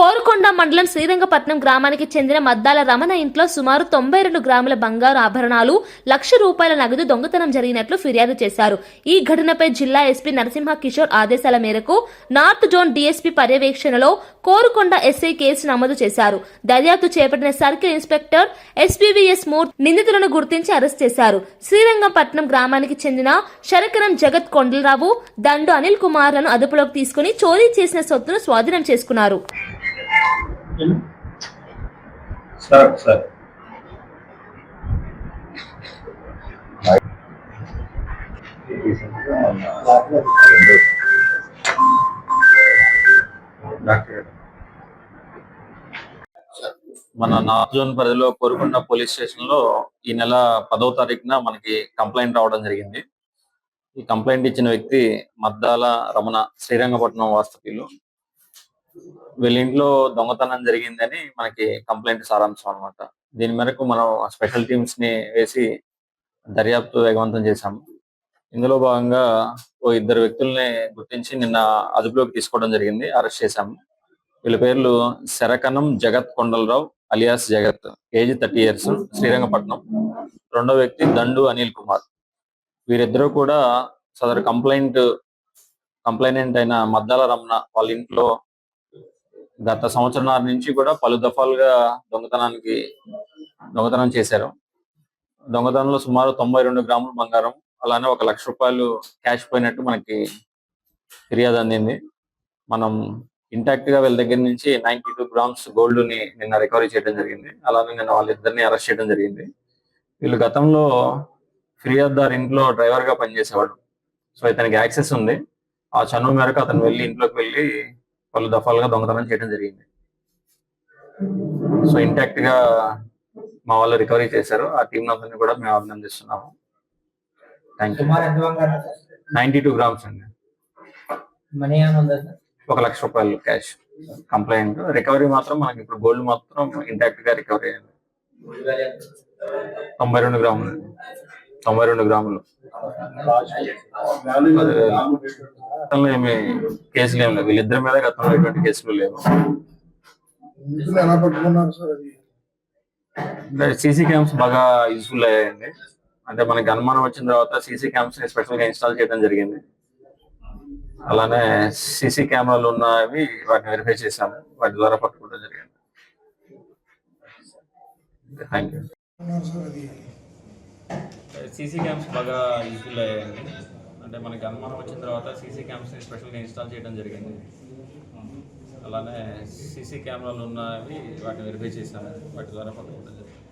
కోరుకొండ మండలం శ్రీరంగపట్నం గ్రామానికి చెందిన మద్దాల రమణ ఇంట్లో సుమారు తొంభై రెండు గ్రాముల బంగారు ఆభరణాలు లక్ష రూపాయల నగదు దొంగతనం జరిగినట్లు ఫిర్యాదు చేశారు. ఈ ఘటనపై జిల్లా ఎస్పీ నరసింహ కిషోర్ ఆదేశాల మేరకు నార్త్ జోన్ డీఎస్పీ పర్యవేక్షణలో కోరుకొండ ఎస్ఐ కేసు నమోదు చేశారు. దర్యాప్తు చేపట్టిన సర్కిల్ ఇన్స్పెక్టర్ ఎస్పీవీఎస్ మూర్ నిందితులను గుర్తించి అరెస్ట్ చేశారు. శ్రీరంగపట్నం గ్రామానికి చెందిన శరకరం జగత్ కొండలరావు దండు అనిల్ కుమార్లను అదుపులోకి తీసుకుని చోరీ చేసిన సొత్తును స్వాధీనం చేసుకున్నారు. Sir sir. మన నార్త్ జోన్ పరిధిలో కోరుకొండ పోలీస్ స్టేషన్లో ఈ నెల పదో తారీఖున మనకి కంప్లైంట్ రావడం జరిగింది. ఈ కంప్లైంట్ ఇచ్చిన వ్యక్తి మద్దాల రమణ శ్రీరంగపట్నం వాస్తవ్యులు. వీళ్ళ ఇంట్లో దొంగతనం జరిగిందని మనకి కంప్లైంట్ సారాంశం అన్నమాట. దీని మేరకు మనం స్పెషల్ టీమ్స్ని వేసి దర్యాప్తు వేగవంతం చేశాము ఇందులో భాగంగా ఓ ఇద్దరు వ్యక్తుల్ని గుర్తించి నిన్న అదుపులోకి తీసుకోవడం జరిగింది. అరెస్ట్ చేశాము వీళ్ళ పేర్లు శరకనం Jagat Kondalarao alias Jagat age thirty years Srirangapatnam. రెండో వ్యక్తి దండు అనిల్ కుమార్. వీరిద్దరూ కూడా సదరు కంప్లైంట్ కంప్లైనెంట్ అయిన మద్దాల రమణ వాళ్ళ ఇంట్లో గత సంవత్సరాల నుంచి కూడా పలు దఫాలుగా దొంగతనానికి దొంగతనం చేశారు. దొంగతనంలో సుమారు తొంభై రెండు గ్రాముల బంగారం అలానే ఒక లక్ష రూపాయలు క్యాష్ పోయినట్టు మనకి ఫిర్యాదు అందింది. మనం ఇంటాక్ట్గా వీళ్ళ దగ్గర నుంచి నైన్టీ టూ గ్రామ్స్ గోల్డ్ని నిన్న రికవరీ చేయడం జరిగింది. అలానే నిన్న వాళ్ళిద్దరిని అరెస్ట్ చేయడం జరిగింది. వీళ్ళు గతంలో ఫిర్యాదుదారు ఇంట్లో డ్రైవర్గా పనిచేసేవాడు. సో ఇతనికి యాక్సెస్ ఉంది. ఆ చనువు మేరకు అతను వెళ్ళి ఇంట్లోకి వెళ్ళి పలు దఫాలుగా దొంగతనం చేయడం జరిగింది. సో ఇంటాక్ట్గా మా వాళ్ళు రికవరీ చేశారు. ఆ టీం అందరినీ కూడా మేము అభినందిస్తున్నాము. Thank you ninety two grams అండి. ఒక లక్ష రూపాయలు క్యాష్ కంప్లైంట్ రికవరీ మాత్రం మనకి ఇప్పుడు గోల్డ్ మాత్రం ఇంటాక్ట్గా రికవరీ అయింది? తొంభై రెండు గ్రాములు. తొంభై రెండు గ్రాములు. గతంలో ఏమి కేసులు ఏమి లేవు. వీళ్ళిద్దరి మీద గతంలో ఎటువంటి కేసులు లేవు. నిధులు ఎలా పట్టుకున్నారు సార్ అది? సీసీ క్యామ్స్ బాగా యూస్ఫుల్ అయ్యాయండి. అంటే మనకి అనుమానం వచ్చిన తర్వాత సీసీ క్యామ్స్ని స్పెషల్గా ఇన్స్టాల్ చేయడం జరిగింది. అలానే సీసీ కెమెరాలు ఉన్నవి వాటిని వెరిఫై చేశాము. వాటి ద్వారా పట్టుకోవడం జరిగింది. థ్యాంక్ యూ ఉన్నారు సార్ అది? సీసీ క్యామ్స్ బాగా యూస్ఫుల్ అయ్యాయండి. అంటే మనకి అనుమానం వచ్చిన తర్వాత సీసీ క్యామ్స్ని స్పెషల్గా ఇన్స్టాల్ చేయడం జరిగింది. అలానే సీసీ కెమెరాలు ఉన్నవి వాటిని వెరిఫై చేశాము వాటి ద్వారా పట్టుకోవడం జరిగింది.